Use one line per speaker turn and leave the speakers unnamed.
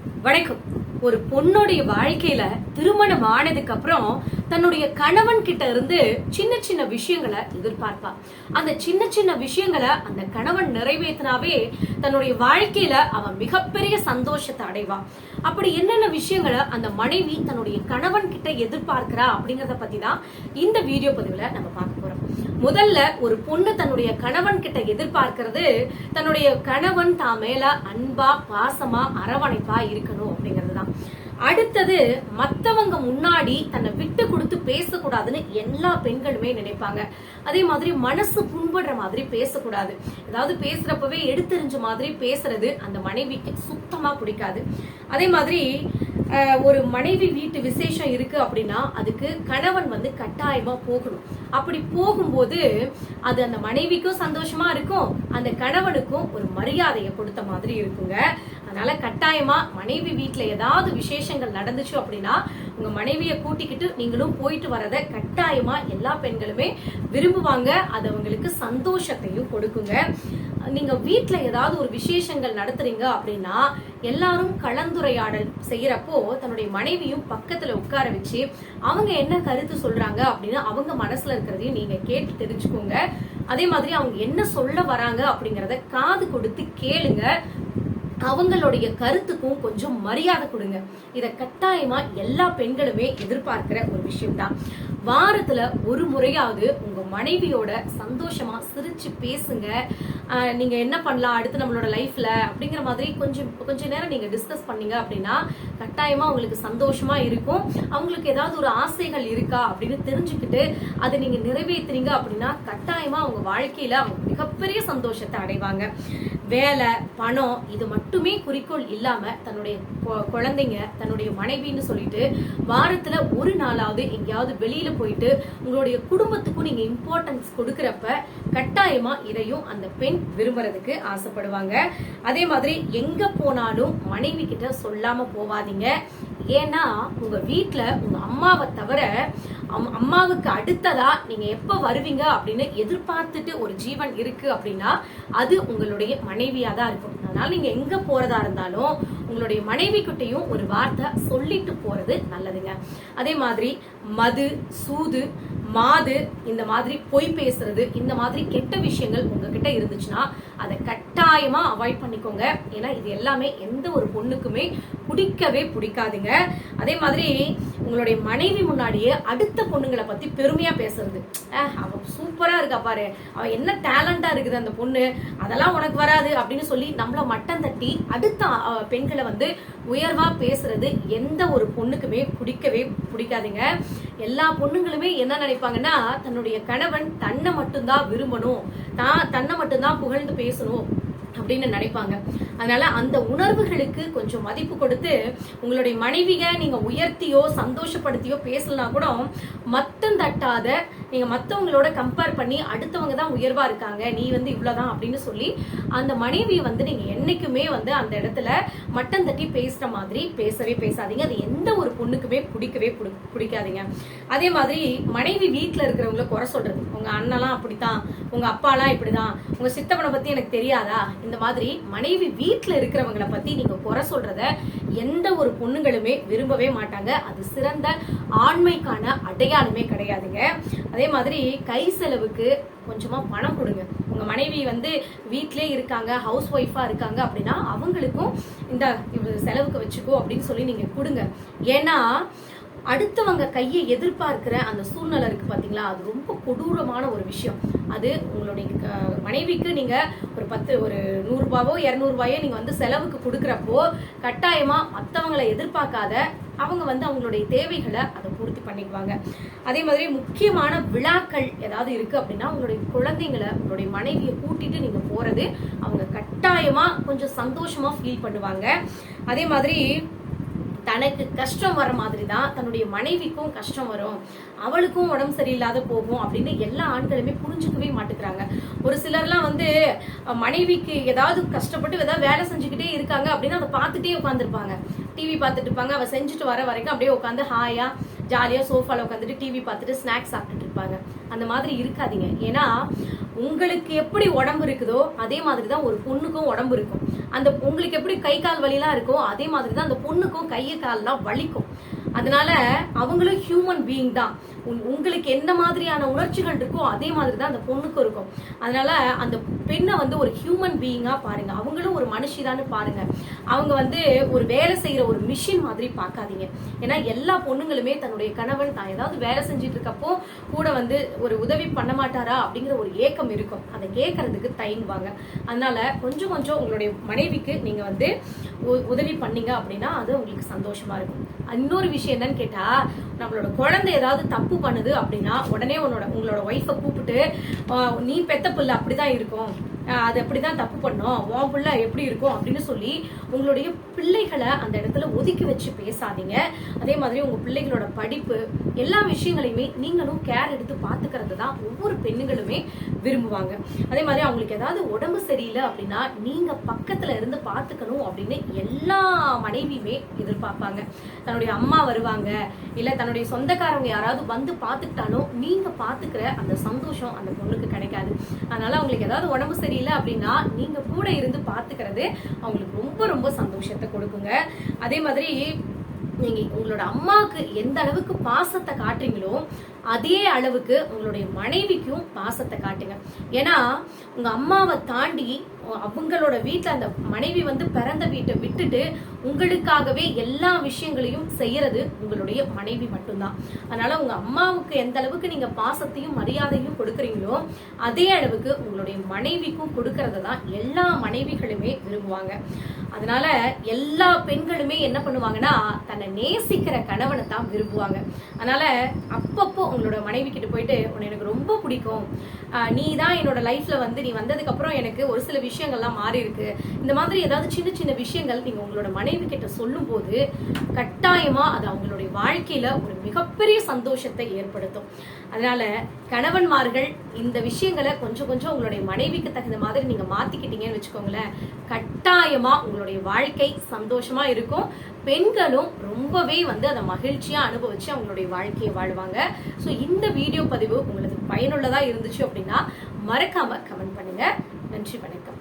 வணக்கம். ஒரு பொண்ணுடைய வாழ்க்கையில திருமணம் ஆனதுக்கு அப்புறம் தன்னுடைய கணவன் கிட்ட இருந்து சின்ன சின்ன விஷயங்களை எதிர்பார்ப்பா. அந்த சின்ன சின்ன விஷயங்களை அந்த கணவன் நிறைவேற்றினாவே தன்னுடைய வாழ்க்கையில அவன் மிகப்பெரிய சந்தோஷத்தை அடைவான் அப்படி என்னென்ன விஷயங்களை அந்த மனைவி தன்னுடைய கணவன் கிட்ட எதிர்பார்க்கிறா அப்படிங்கறத பத்தி தான் இந்த வீடியோ பதிவுல நம்ம பார்க்கலாம் முதல்ல ஒரு பொண்ணு தன்னுடைய கணவன் கிட்ட எதிர்பார்க்கிறது தன்னுடைய கணவன் தான் மேல அன்பா பாசமா அரவணைப்பா இருக்கணும் அப்படிங்கிறது தான். அடுத்தது மத்தவங்க முன்னாடி தன்னை விட்டு கொடுத்து பேசக்கூடாதுன்னு எல்லா பெண்களுமே நினைப்பாங்க. அதே மாதிரி மனசு புண்படுற மாதிரி பேசக்கூடாது. ஏதாவது பேசுறப்பவே எடுத்தெறிஞ்ச மாதிரி பேசுறது அந்த மனைவிக்கு சுத்தமா பிடிக்காது. அதே மாதிரி ஒரு மனைவி வீட்டு விசேஷம் இருக்கு அப்படின்னா அதுக்கு கணவன் வந்து கட்டாயமா போகணும். அப்படி போகும்போது அது அந்த மனைவிக்கும் சந்தோஷமா இருக்கும் அந்த கணவனுக்கும் ஒரு மரியாதையை கொடுத்த மாதிரி இருக்குங்க. அதனால கட்டாயமா மனைவி வீட்டுல ஏதாவது விசேஷங்கள் நடந்துச்சு அப்படின்னா உங்க மனைவியை கூட்டிக்கிட்டு நீங்களும் போயிட்டு வரத கட்டாயமா எல்லா பெண்களுமே விரும்புவாங்க. அது அவங்களுக்கு சந்தோஷத்தையும் கொடுக்குங்க. நீங்க வீட்டில் ஏதாவது ஒரு விசேஷங்கள் நடத்துறீங்க அப்படின்னா எல்லாரும் கலந்துரையாடல் செய்யறப்போ தன்னுடைய மனைவியும் பக்கத்துல உட்கார வச்சு அவங்க என்ன கருத்து சொல்றாங்க அப்படின்னு அவங்க மனசுல இருக்கிறதையும் நீங்க கேட்டு தெரிஞ்சுக்கோங்க. அதே மாதிரி அவங்க என்ன சொல்ல வராங்க அப்படிங்கறத காது கொடுத்து கேளுங்க. அவங்களுடைய கருத்துக்கும் கொஞ்சம் மரியாதை கொடுங்க. இதை கட்டாயமா எல்லா பெண்களுமே எதிர்பார்க்கிற ஒரு விஷயம்தான். வாரத்துல ஒரு முறையாவது உங்க மனைவியோட சந்தோஷமா சிரிச்சு பேசுங்க. நீங்க என்ன பண்ணலாம்? அடுத்து நம்மளோட லைஃப்ல அப்படிங்கிற மாதிரி கொஞ்சம் கொஞ்ச நேரம் நீங்க டிஸ்கஸ் பண்ணீங்க அப்படின்னா கட்டாயமா உங்களுக்கு சந்தோஷமா இருக்கும். அவங்களுக்கு ஏதாவது ஒரு ஆசைகள் இருக்கா அப்படின்னு தெரிஞ்சுக்கிட்டு அதை நீங்க நிறைவேத்துறீங்க அப்படின்னா கட்டாயமா அவங்க வாழ்க்கையில அவங்க மிகப்பெரிய சந்தோஷத்தை அடைவாங்க. வேலை பணம் இது மட்டுமே குறிக்கோள் இல்லாம தன்னுடைய கொ- குழந்தைங்க தன்னுடைய மனைவின்னு சொல்லிட்டு வாரத்துல ஒரு நாளாவது எங்கேயாவது வெளியில போயிட்டு உங்களுடைய குடும்பத்துக்கும் நீங்க இம்பார்ட்டன்ஸ் கொடுக்கறப்ப கட்டாயமா இதையும் அந்த பெண் விரும்புறதுக்கு ஆசைப்படுவாங்க. அதே மாதிரி எங்க போனாலும் மனைவி கிட்ட சொல்லாம போவாதீங்க. ஏன்னா உங்க வீட்டுல உங்க அம்மாவை தவிர அம்மாவுக்கு அடுத்ததா நீங்க எப்ப வருவீங்க அப்படின்னு எதிர்பார்த்துட்டு ஒரு ஜீவன் இருக்கு அப்படின்னா அது உங்களுடைய மனைவியா தான் இருக்கும். அதனால நீங்க எங்க போறதா இருந்தாலும் உங்களுடைய மனைவி கிட்டையும் ஒரு வார்த்தை சொல்லிட்டு போறது நல்லதுங்க. அதே மாதிரி மது சூது மாது இந்த மாதிரி பொய் பேசுறது இந்த மாதிரி கெட்ட விஷயங்கள் உங்ககிட்ட இருந்துச்சுன்னா அதை கட்டாயமா அவாய்ட் பண்ணிக்கோங்க. ஏன்னா இது எல்லாமே எந்த ஒரு பொண்ணுக்குமே பிடிக்கவே பிடிக்காதுங்க. அதே மாதிரி உங்களுடைய மனைவி முன்னாடியே அடுத்த பொண்ணுங்களை பத்தி பெருமையா பேசுறது. "அஹ், அவ சூப்பரா இருக்கா பாரு. அவ என்ன டேலண்டா இருக்குது அந்த பொண்ணு. அதெல்லாம் உனக்கு வராது அப்படின்னு சொல்லி நம்மள மட்டம் தட்டி அடுத்த பெண்களை வந்து உயர்வா பேசுறது எந்த ஒரு பொண்ணுக்குமே பிடிக்கவே பிடிக்காதுங்க. எல்லா பொண்ணுங்களுமே என்ன நினைப்பாங்கன்னா தன்னுடைய கணவன் தன்னை மட்டும்தான் விரும்பணும். தான் தன்னை மட்டும்தான் புகழ்ந்து பேசணும். அப்படின்னு நினைப்பாங்க. அதனால அந்த உணர்வுகளுக்கு கொஞ்சம் மதிப்பு கொடுத்து உங்களுடைய மனைவியை நீங்க உயர்த்தியோ சந்தோஷப்படுத்தியோ பேசலனா கூட மத்தம் தட்டாத நீங்க மத்தவங்களோட கம்பேர் பண்ணி அடுத்தவங்க தான் உயர்வா இருக்காங்க. நீ வந்து இவ்வளவுதான் அப்படின்னு சொல்லி அந்த மனைவியை வந்து நீங்க என்னைக்குமே வந்து அந்த இடத்துல மட்டம் தட்டி பேசுற மாதிரி பேசவே பேசாதீங்க. அது எந்த ஒரு பொண்ணுக்குமே பிடிக்கவே பிடிக்காதீங்க. அதே மாதிரி மனைவி வீட்டுல இருக்கிறவங்கள குறை சொல்றது. உங்க அண்ணெல்லாம் அப்படித்தான் உங்க அப்பாலாம் இப்படிதான். உங்க சித்தப்பனை பத்தி எனக்கு தெரியாதா? இந்த மாதிரி மனைவி வீட்டில் இருக்கிறவங்கள பத்தி நீங்க குறை சொல்றத எந்த ஒரு பொண்ணுங்களுமே விரும்பவே மாட்டாங்க. அது சிறந்த ஆண்மைக்கான அடையாளமே கிடையாதுங்க. அதே மாதிரி கை செலவுக்கு கொஞ்சமா பணம் கொடுங்க. உங்க மனைவி வந்து வீட்லயே இருக்காங்க ஹவுஸ் ஒய்ஃபா இருக்காங்க அப்படின்னா அவங்களுக்கும் இந்த இவ்வளவு செலவுக்கு வச்சுக்கோ அப்படின்னு சொல்லி நீங்க கொடுங்க. ஏன்னா அடுத்தவங்க கையை எதிர்பார்க்கிற அந்த சூழ்நிலை இருக்கு பாத்தீங்களா? அது ரொம்ப கொடூரமான ஒரு விஷயம். அது உங்களுடைய மனைவிக்கு நீங்க ஒரு பத்து ஒரு நூறுரூபாவோ இரநூறுபாயோ நீங்க வந்து செலவுக்கு கொடுக்குறப்போ கட்டாயமா மற்றவங்களை எதிர்பார்க்காத அவங்க வந்து அவங்களுடைய தேவைகளை அதை பூர்த்தி பண்ணிக்குவாங்க. அதே மாதிரி முக்கியமான விழாக்கள் ஏதாவது இருக்கு அப்படின்னா உங்களுடைய குழந்தைங்களை உங்களுடைய மனைவியை கூட்டிட்டு நீங்க போறது அவங்க கட்டாயமா கொஞ்சம் சந்தோஷமா ஃபீல் பண்ணுவாங்க. அதே மாதிரி தனக்கு கஷ்டம் வர மாதிரி தான் தன்னுடைய மனைவிக்கும் கஷ்டம் வரும். அவளுக்கும் உடம்பு சரியில்லாத போகும் அப்படின்னு எல்லா ஆண்களுமே புரிஞ்சுக்கவே மாட்டேங்கிறாங்க. ஒரு சிலர்லாம் வந்து மனைவிக்கு ஏதாவது கஷ்டப்பட்டு ஏதாவது வேலை செஞ்சுக்கிட்டே இருக்காங்க அப்படின்னு அதை பார்த்துட்டே உட்காந்துருப்பாங்க டிவி பார்த்துட்டு இருப்பாங்க. அவ செஞ்சுட்டு வர வரைக்கும் அப்படியே உட்காந்து ஹாயா ஜாலியா சோஃபால உட்காந்துட்டு டிவி பார்த்துட்டு ஸ்நாக்ஸ் சாப்பிட்டுட்டு இருப்பாங்க. அந்த மாதிரி இருக்காதீங்க. ஏன்னா உங்களுக்கு எப்படி உடம்பு இருக்குதோ அதே மாதிரி தான் ஒரு பொண்ணுக்கும் உடம்பு இருக்கும். அந்த உங்களுக்கு எப்படி கை கால் வலிலாம் இருக்கோ அதே மாதிரி தான் அந்த பொண்ணுக்கும் கையை கால்லாம் வலிக்கும். அதனால அவங்களும் ஹியூமன் பீயிங் தான். உங்களுக்கு என்ன மாதிரியான உணர்ச்சிகள் இருக்கோ அதே மாதிரி தான் அந்த பொண்ணுக்கும் இருக்கும். அதனால அந்த பெண்ணை வந்து ஒரு ஹியூமன் பீயிங்காக பாருங்க. அவங்களும் ஒரு மனுஷிதான்னு பாருங்க. அவங்க வந்து ஒரு வேலை செய்கிற ஒரு மிஷின் மாதிரி பார்க்காதீங்க. ஏன்னா எல்லா பொண்ணுங்களுமே தன்னுடைய கணவன் தான் ஏதாவது வேலை செஞ்சுட்டு இருக்கப்போ கூட வந்து ஒரு உதவி பண்ண மாட்டாரா அப்படிங்கிற ஒரு ஏக்கம் இருக்கும். அதை கேட்கறதுக்கு தயங்குவாங்க. அதனால கொஞ்சம் கொஞ்சம் உங்களுடைய மனைவிக்கு நீங்க வந்து உ- உதவி பண்ணீங்க அப்படின்னா அது உங்களுக்கு சந்தோஷமா இருக்கும். இன்னொரு விஷயம் என்னன்னு கேட்டா நம்மளோட குழந்தை ஏதாவது தப்பு பண்ணுது அப்படின்னா உடனே உன்னோட உங்களோட ஒய்ஃபை கூப்பிட்டு நீ பெத்த பிள்ளை அப்படிதான் இருக்கும். அது அப்படிதான் தப்பு பண்ணோம்? உன் பிள்ளை எப்படி இருக்கும்? அப்படின்னு சொல்லி உங்களுடைய பிள்ளைகளை அந்த இடத்துல ஒதுக்கி வச்சு பேசாதீங்க. அதே மாதிரி உங்க பிள்ளைகளோட படிப்பு எல்லா விஷயங்களையுமே நீங்களும் கேர் எடுத்து பாத்துக்கிறது தான் ஒவ்வொரு பெண்களுமே விரும்புவாங்க. அதே மாதிரி அவங்களுக்கு ஏதாவது உடம்பு சரியில்லை அப்படின்னா நீங்க பக்கத்துல இருந்து பாத்துக்கணும் அப்படின்னு எல்லா மனைவியுமே எதிர்பார்ப்பாங்க. தன்னுடைய அம்மா வருவாங்க. இல்ல தன்னுடைய சொந்தக்காரங்க யாராவது வந்து பாத்துக்கிட்டாலும் நீங்க பாத்துக்கிற அந்த சந்தோஷம் அந்த பொண்ணுக்கு கிடைக்காது. அதனால அவங்களுக்கு ஏதாவது உடம்பு தெரியல அப்படின்னா நீங்க கூட இருந்து பாத்துக்கிறது அவங்களுக்கு ரொம்ப ரொம்ப சந்தோஷத்தை கொடுக்குங்க. அதே மாதிரி நீங்க உங்களோட அம்மாவுக்கு எந்த அளவுக்கு பாசத்தை காட்டுறீங்களோ அதே அளவுக்கு உங்களுடைய மனைவிக்கும் பாசத்தை காட்டுங்க. ஏன்னா உங்க அம்மாவை தாண்டி அவங்களோட வீட்டில் அந்த மனைவி வந்து பிறந்த வீட்டை விட்டுட்டு உங்களுக்காகவே எல்லா விஷயங்களையும் செய்யறது உங்களுடைய மனைவி மட்டும்தான். அதனால உங்க அம்மாவுக்கு எந்த அளவுக்கு நீங்க பாசத்தையும் மரியாதையும் கொடுக்குறீங்களோ அதே அளவுக்கு உங்களுடைய மனைவிக்கும் கொடுக்கறத தான் எல்லா மனைவிகளுமே விரும்புவாங்க. அதனால எல்லா பெண்களுமே என்ன பண்ணுவாங்கன்னா தன்னை நேசிக்கிற கணவனை தான் விரும்புவாங்க. அதனால அப்பப்போ உங்களோட மனைவி கிட்ட போயிட்டு உன்னை எனக்கு ரொம்ப பிடிக்கும். நீ தான் என்னோட லைஃப்ல வந்து நீ வந்ததுக்கு அப்புறம் எனக்கு ஒரு சில விஷயங்கள்லாம் மாறி இருக்கு இந்த மாதிரி ஏதாவது சின்ன சின்ன விஷயங்கள் நீங்க உங்களோட மனைவி கிட்ட சொல்லும் போது கட்டாயமா அது அவங்களுடைய வாழ்க்கையில ஒரு மிகப்பெரிய சந்தோஷத்தை ஏற்படுத்தும். அதனால கணவன்மார்கள் இந்த விஷயங்களை கொஞ்சம் கொஞ்சம் உங்களுடைய மனைவிக்கு தகுந்த மாதிரி நீங்க மாத்திக்கிட்டீங்கன்னு வச்சுக்கோங்களேன். கட்டாயமா உங்களுடைய வாழ்க்கை சந்தோஷமா இருக்கும். பெண்களும் ரொம்பவே வந்து அதை மகிழ்ச்சியா அனுபவிச்சு அவங்களுடைய வாழ்க்கையை வாழ்வாங்க. ஸோ இந்த வீடியோ பதிவு உங்களுக்கு பயனுள்ளதா இருந்துச்சு அப்படின்னா மறக்காம கமெண்ட் பண்ணுங்க. நன்றி வணக்கம்.